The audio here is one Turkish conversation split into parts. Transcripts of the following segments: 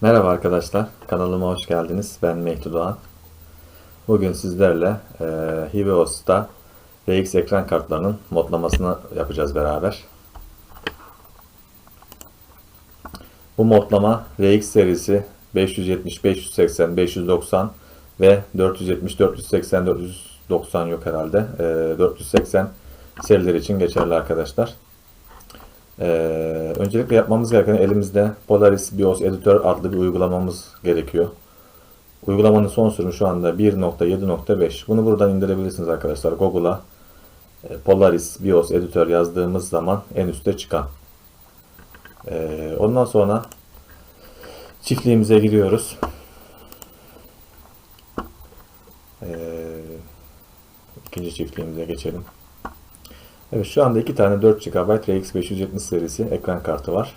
Merhaba arkadaşlar, kanalıma hoş geldiniz. Ben Mehdi Doğan. Bugün sizlerle e, Hiveos'ta RX ekran kartlarının modlamasını yapacağız beraber. Bu modlama RX serisi 570, 580, 590 ve 470, 480, 490 yok herhalde. E, 480 seriler için geçerli arkadaşlar. Ee, öncelikle yapmamız gereken elimizde Polaris BIOS Editor adlı bir uygulamamız gerekiyor. Uygulamanın son sürümü şu anda 1.7.5. Bunu buradan indirebilirsiniz arkadaşlar. Google'a e, Polaris BIOS Editor yazdığımız zaman en üstte çıkan. Ee, ondan sonra çiftliğimize giriyoruz. Ee, ikinci çiftliğimize geçelim. Evet şu anda iki tane 4 GB RX 570 serisi ekran kartı var.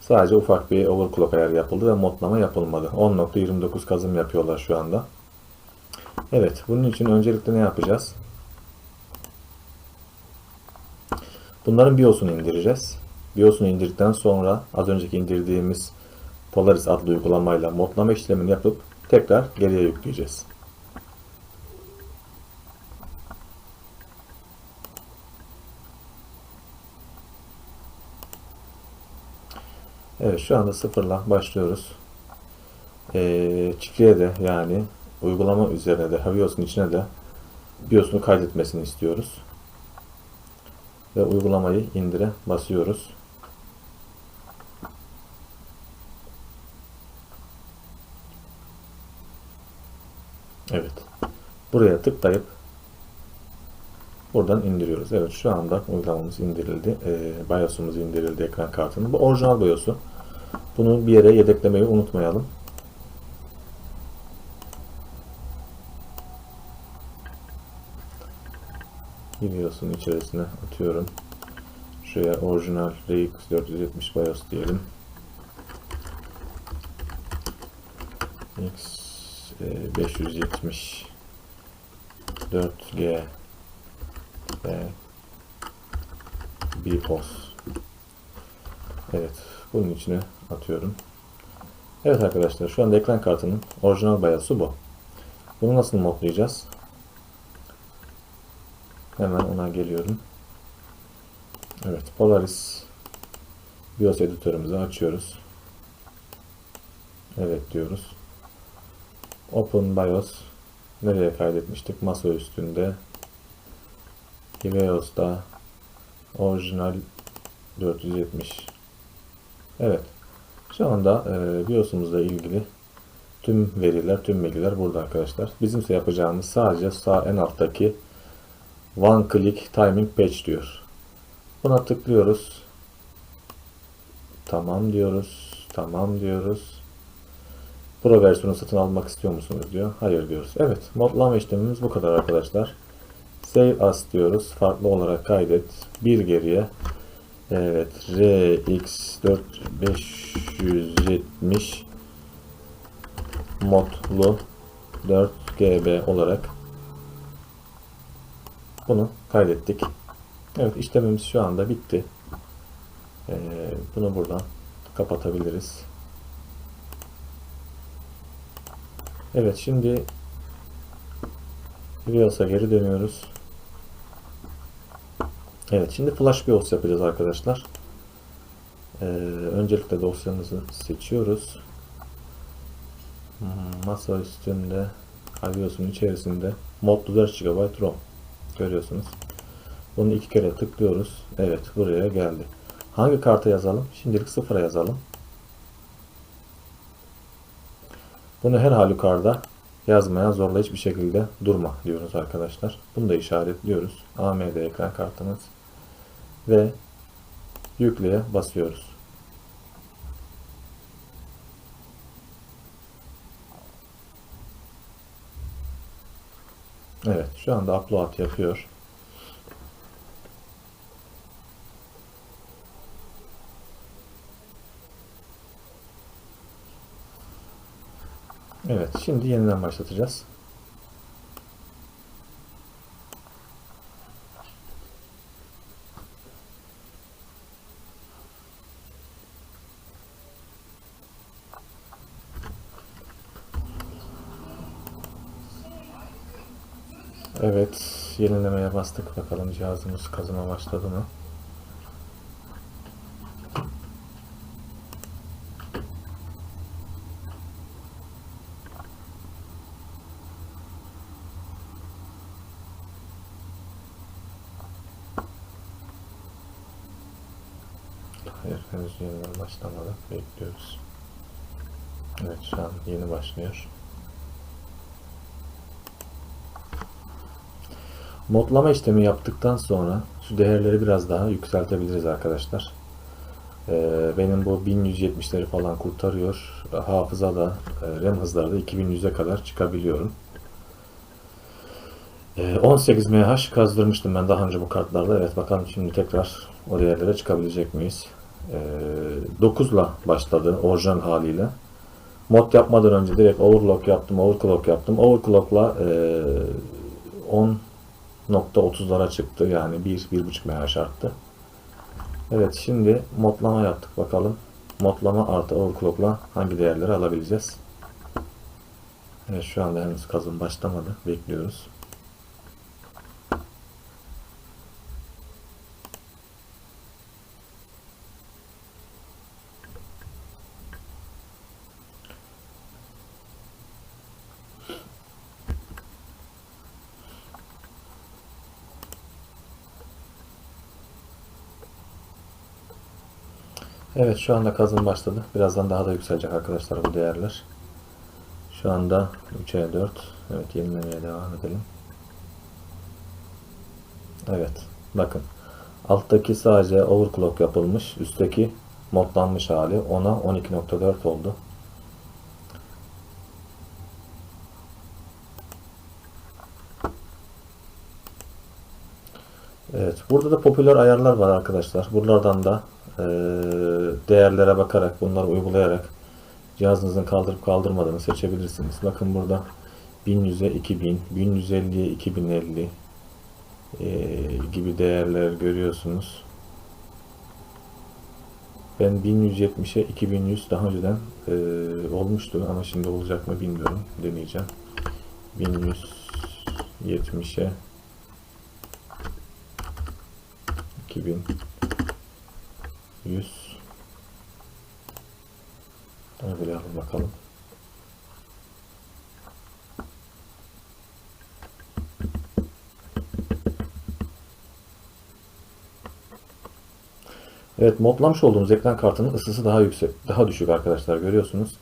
Sadece ufak bir overclock ayarı yapıldı ve modlama yapılmadı. 10.29 kazım yapıyorlar şu anda. Evet bunun için öncelikle ne yapacağız? Bunların BIOS'unu indireceğiz. BIOS'unu indirdikten sonra az önceki indirdiğimiz Polaris adlı uygulamayla modlama işlemini yapıp tekrar geriye yükleyeceğiz. Evet şu anda sıfırla başlıyoruz. Ee, çiftliğe de yani uygulama üzerine de Havios'un içine de BIOS'unu kaydetmesini istiyoruz. Ve uygulamayı indire basıyoruz. Evet. Buraya tıklayıp buradan indiriyoruz. Evet şu anda uygulamamız indirildi. E, BIOS'umuz indirildi ekran kartının. Bu orijinal BIOS'u. Bunu bir yere yedeklemeyi unutmayalım. BIOS'un içerisine atıyorum. Şuraya orijinal RX 470 BIOS diyelim. X 570 4G ve BIOS. Evet, bunun içine atıyorum. Evet arkadaşlar, şu anda ekran kartının orijinal BIOS'u bu. Bunu nasıl modlayacağız? Hemen ona geliyorum. Evet, Polaris BIOS editörümüzü açıyoruz. Evet diyoruz. Open BIOS nereye kaydetmiştik? Masa üstünde. Hiveos'ta orijinal 470. Evet. Şu anda e, BIOS'umuzla ilgili tüm veriler, tüm bilgiler burada arkadaşlar. Bizimse yapacağımız sadece sağ en alttaki One Click Timing Patch diyor. Buna tıklıyoruz. Tamam diyoruz. Tamam diyoruz. Pro versiyonu satın almak istiyor musunuz diyor. Hayır diyoruz. Evet modlama işlemimiz bu kadar arkadaşlar. Save as diyoruz. Farklı olarak kaydet. Bir geriye. Evet RX4 570 modlu 4 GB olarak bunu kaydettik. Evet işlemimiz şu anda bitti. Ee, bunu buradan kapatabiliriz. Evet şimdi BIOS'a geri dönüyoruz. Evet şimdi Flash BIOS yapacağız arkadaşlar. Ee, öncelikle dosyamızı seçiyoruz. Hmm, Masa üstünde BIOS'un içerisinde modlu 4 GB ROM görüyorsunuz. Bunu iki kere tıklıyoruz. Evet buraya geldi. Hangi karta yazalım? Şimdilik sıfıra yazalım. Bunu her halükarda yazmaya zorla hiçbir şekilde durma diyoruz arkadaşlar. Bunu da işaretliyoruz. AMD ekran kartımız ve yükleye basıyoruz. Evet şu anda upload yapıyor. Evet, şimdi yeniden başlatacağız. Evet, yenilemeye bastık. Bakalım cihazımız kazıma başladı mı? Hayır, henüz yeniden başlamadı. Bekliyoruz. Evet, şu an yeni başlıyor. Modlama işlemi yaptıktan sonra şu değerleri biraz daha yükseltebiliriz arkadaşlar. Ee, benim bu 1170'leri falan kurtarıyor. Hafıza da e, RAM hızları da 2100'e kadar çıkabiliyorum. Ee, 18 MH kazdırmıştım ben daha önce bu kartlarda. Evet bakalım şimdi tekrar o değerlere çıkabilecek miyiz? Ee, 9 ile başladı orijinal haliyle. Mod yapmadan önce direkt overclock yaptım, overclock yaptım. Overclock'la e, 10.30'lara çıktı. Yani 1-1.5 MH arttı. Evet şimdi modlama yaptık bakalım. Modlama artı overclock'la hangi değerleri alabileceğiz? Evet şu anda henüz kazım başlamadı. Bekliyoruz. Evet şu anda kazım başladı. Birazdan daha da yükselecek arkadaşlar bu değerler. Şu anda 3'e 4. Evet yenilemeye devam edelim. Evet bakın. Alttaki sadece overclock yapılmış. Üstteki modlanmış hali. Ona 12.4 oldu. Evet, burada da popüler ayarlar var arkadaşlar. Buralardan da değerlere bakarak, bunları uygulayarak cihazınızın kaldırıp kaldırmadığını seçebilirsiniz. Bakın burada 1100'e 2000, 1150'ye 2050 e, gibi değerler görüyorsunuz. Ben 1170'e 2100 daha önceden e, olmuştu ama şimdi olacak mı bilmiyorum. Deneyeceğim. 1170'e 2100 Uygulayalım bakalım. Evet modlamış olduğumuz ekran kartının ısısı daha yüksek, daha düşük arkadaşlar görüyorsunuz.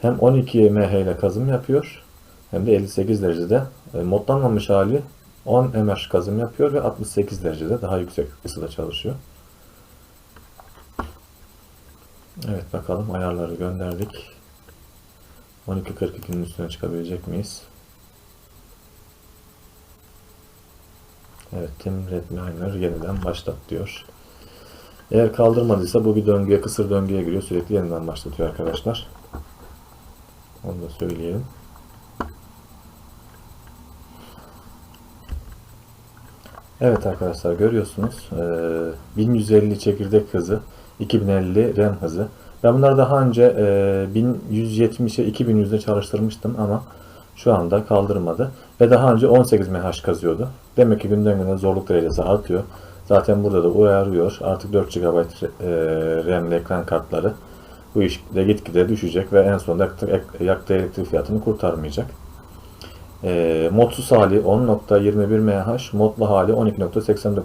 Hem 12 mH ile kazım yapıyor hem de 58 derecede. E, modlanmamış hali 10 mH kazım yapıyor ve 68 derecede daha yüksek ısıda çalışıyor. Evet bakalım ayarları gönderdik. 12.42'nin üstüne çıkabilecek miyiz? Evet Tim Redminer yeniden başlat diyor. Eğer kaldırmadıysa bu bir döngüye, kısır döngüye giriyor. Sürekli yeniden başlatıyor arkadaşlar. Onu da söyleyelim. Evet arkadaşlar görüyorsunuz. Ee, 1150 çekirdek hızı, 2050 RAM hızı. Ben bunları daha önce e, 1170'e 2100'de çalıştırmıştım ama şu anda kaldırmadı. Ve daha önce 18 MH kazıyordu. Demek ki günden güne zorluk derecesi artıyor. Zaten burada da uyarıyor. Artık 4 GB RAM'li ekran kartları bu işte gitgide düşecek ve en sonunda yaktığı elektrik fiyatını kurtarmayacak. E, modsuz hali 10.21 mAh, modlu hali 12.89